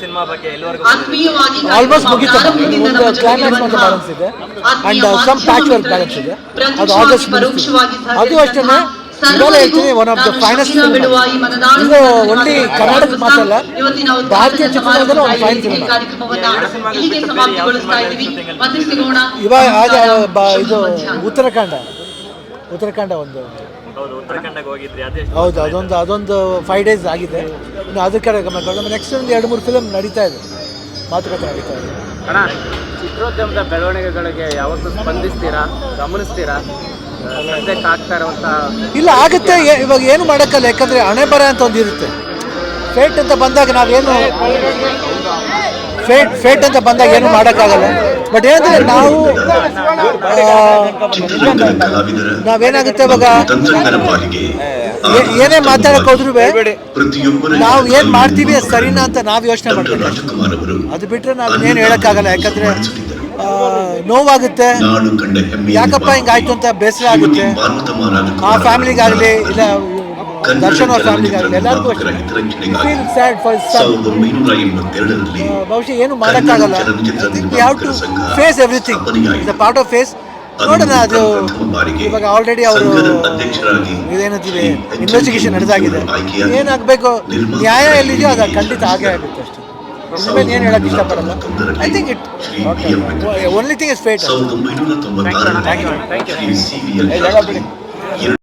Cinema ಬಗ್ಗೆ ಎಲ್ಲರಿಗೂ ಆತ್ಮೀಯವಾಗಿ ಆಲ್ಮೋಸ್ಟ್ ಮುಗಿತು ಒಂದು ನಮ್ಮ ಕ್ಲೈಮ್ಯಾಕ್ಸ್ ಬ್ಯಾಲೆನ್ಸ್ ಇದೆ. And some patch work balance ಇದೆ. ಅದು ಪರೋಕ್ಷವಾಗಿ ಅದು ಅಷ್ಟೇ ಇವಾಗ ಹೇಳ್ತೀನಿ ಒನ್ ಆಫ್ ದ ಫೈನೆಸ್ಟ್ ಮತದಾನ ಇದು ಓನ್ಲಿ ಕರ್ನಾಟಕ ಮಾತ್ರಲ್ಲ ಭಾರತೀಯ ಚಿತ್ರರಂಗದಲ್ಲಿ ಒಂದು ಫೈನ್ ಸಿನಿಮಾ ಇವಾಗ ಇದು. ಉತ್ತರಾಖಂಡ. ಉತ್ತರಾಖಂಡ ಒಂದು. ಹೌದು ಅದೊಂದು ಅದೊಂದು ಫೈವ್ ಡೇಸ್ ಆಗಿದೆ. ಇನ್ನು ಅದ್ರ ಕಡೆ ಗಮನ ಕೊಡೋಣ. ನೆಕ್ಸ್ಟ್ ಒಂದು ಎರಡು ಮೂರು ಫಿಲಮ್ ನಡೀತಾ ಇದೆ. ಮಾತುಕತೆ ನಡೀತಾ ಇದೆ. ಅಣ್ಣ ಚಿತ್ರೋದ್ಯಮದ ಬೆಳವಣಿಗೆಗಳಿಗೆ ಯಾವತ್ತೂ ಸ್ಪಂದಿಸ್ತೀರಾ? ಗಮನಿಸ್ತೀರಾ? ಇಲ್ಲ ಆಗುತ್ತೆ. ಇವಾಗ ಏನು ಮಾಡೋಕ್ಕಲ್ಲ. ಯಾಕಂದರೆ ಹಣೆ ಬರ ಅಂತ ಒಂದು ಇರುತ್ತೆ. ಫೇಟ್ ಅಂತ ಬಂದಾಗ ನಾವೇನು ಫೇಟ್ ಫೇಟ್ ಅಂತ ಬಂದಾಗ ಏನು ಮಾಡೋಕ್ಕಾಗಲ್ಲ. ಬಟ್ ಏನಂದ್ರೆ ನಾವು ನಾವೇನಾಗುತ್ತೆ ಇವಾಗ? ಏನೇ ಮಾತಾಡಕ್ ಹೋದ್ರು ನಾವು ಏನು ಮಾಡ್ತೀವಿ ಸರಿನಾ ಅಂತ ನಾವು ಯೋಚನೆ ಮಾಡ್ತೀವಿ. ಅದು ಬಿಟ್ರೆ ನಾವು ಏನು ಹೇಳೋಕ್ಕಾಗಲ್ಲ ಯಾಕಂದ್ರೆ. ನೋವಾಗುತ್ತೆ. ಯಾಕಪ್ಪ ಹಿಂಗಾಯ್ತು ಅಂತ ಬೇಸರ ಆಗುತ್ತೆ. ಆ ಫ್ಯಾಮಿಲಿಗಾಗಲಿ ಇಲ್ಲ ದರ್ಶನ್ ಅವ್ರ ಫ್ಯಾಮಿಲಿಗಾಗಲಿ ಎಲ್ಲರಿಗೂ ಫೀಲ್ ಸ್ಯಾಡ್ ಫಾರ್ ಸಮ್ ಬಹುಶಃ ಏನು ಮಾಡೋಕ್ಕಾಗಲ್ಲ. To face everything is is part of face ನೋಡೋಣ ಅದು ಇವಾಗ ಆಲ್ರೆಡಿ ಅವರು ಇದೇನಂತೀವಿ ಇನ್ವೆಸ್ಟಿಗೇಷನ್ ನಡೆದಾಗಿದೆ. ಏನಾಗಬೇಕು? ನ್ಯಾಯ ಎಲ್ಲಿದೆಯೋ ಅದು ಖಂಡಿತ ಆಗೇ ಆಗುತ್ತೆ ಅಷ್ಟೇ. ಏನು ಹೇಳಕ್ಕೆ ಇಷ್ಟಪಡಲ್ಲ? I think it only thing is fate C V L Shastri